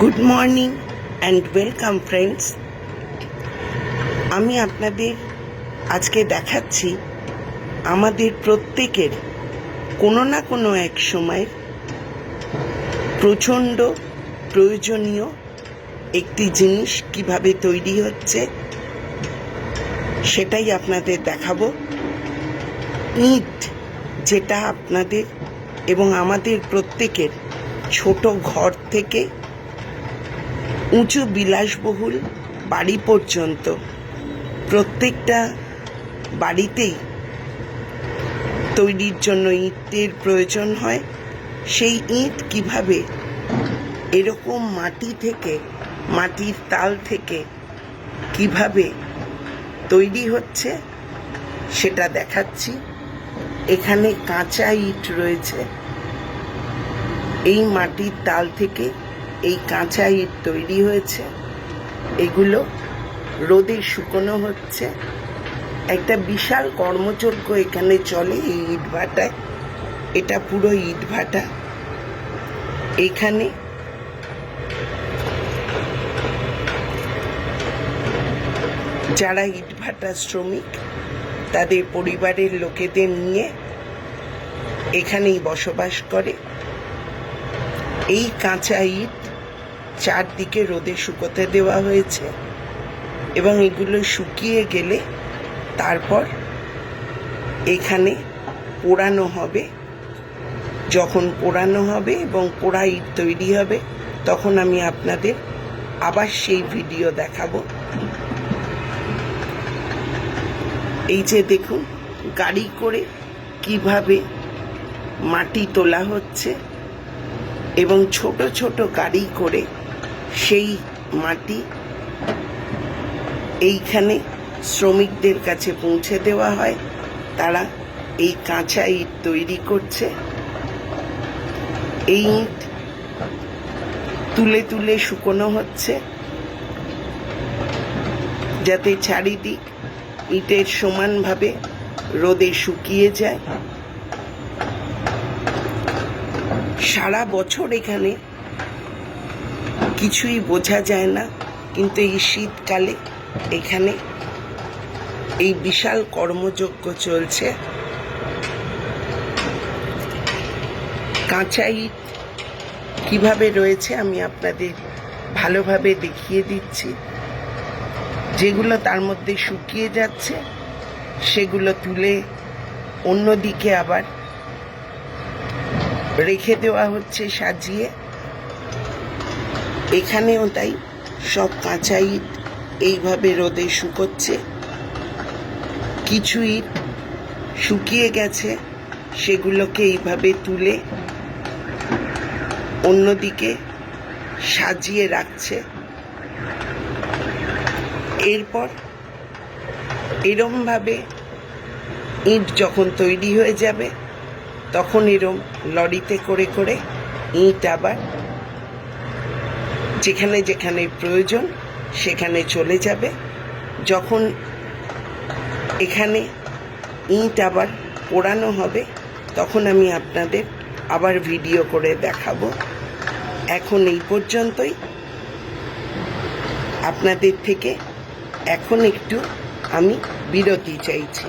Good morning and welcome friends আমি আপনাদের আজকে দেখাচ্ছি আমাদের প্রত্যেকের কোনো না কোনো এক সময় প্রচণ্ড প্রয়োজনীয় একটি জিনিস কীভাবে তৈরি হচ্ছে সেটাই আপনাদের দেখাবো। ইট যেটা আপনাদের এবং আমাদের প্রত্যেকের ছোট ঘর থেকে উঁচু বিলাসবহুল বাড়ি পর্যন্ত। প্রত্যেকটা বাড়িতেই তৈরির জন্য ইঁটের প্রয়োজন হয়। সেই ইঁট কীভাবে এরকম মাটি থেকে, মাটির তাল থেকে কীভাবে তৈরি হচ্ছে, সেটা দেখাচ্ছি। এখানে কাঁচা ইট রয়েছে। এই মাটির তাল থেকে এই কাঁচা ইট তৈরি হয়েছে। এগুলো রোদে শুকনো হচ্ছে। একটা বিশাল কর্মযজ্ঞ এখানে চলে এই ইট ভাটায় এটা পুরো ইট ভাটা এখানে যারা ইট ভাটা শ্রমিক, তাদের পরিবারের লোকেদের নিয়ে এখানেই বসবাস করে। এই কাঁচা ইট চারদিকে রোদে শুকোতে দেওয়া হয়েছে এবং এগুলো শুকিয়ে গেলে তারপর এখানে পোড়ানো হবে। যখন পোড়ানো হবে এবং পোড়া ইট তৈরি হবে, তখন আমি আপনাদের আবার সেই ভিডিও দেখাবো। এই যে দেখুন, গাড়ি করে কীভাবে মাটি তোলা হচ্ছে এবং ছোট ছোট গাড়ি করে সেই মাটি এইখানে শ্রমিকদের কাছে পৌঁছে দেওয়া হয়। তারা এই কাঁচা ইট তৈরি করছে। এই ইট তুলে তুলে শুকনো হচ্ছে। যাতে চারিদিক ইটের সমানভাবে রোদে শুকিয়ে যায়। সারা বছর এখানে কিছুই বোঝা যায় না। কিন্তু এই শীতকালে এখানে এই বিশাল কর্মযজ্ঞ চলছে। কাঁচা ইট কীভাবে রয়েছে আমি আপনাদের ভালোভাবে দেখিয়ে দিচ্ছি। যেগুলো তার মধ্যে শুকিয়ে যাচ্ছে, সেগুলো তুলে অন্যদিকে আবার রেখে দেওয়া হচ্ছে, সাজিয়ে এখানেও তাই। সব কাঁচা ইট এইভাবে রোদে শুকোচ্ছে। কিছু ইট শুকিয়ে গেছে, সেগুলোকে এইভাবে তুলে অন্যদিকে সাজিয়ে রাখছে। এরপর এরমভাবে ইট যখন তৈরি হয়ে যাবে, তখন এরম লরিতে করে করে ইট আবার যেখানে যেখানে প্রয়োজন, সেখানে চলে যাবে। যখন এখানে ইট আবার পোড়ানো হবে, তখন আমি আপনাদের আবার ভিডিও করে দেখাবো। এখন এই পর্যন্তই। আপনাদের থেকে এখন একটু আমি বিরতি চাইছি।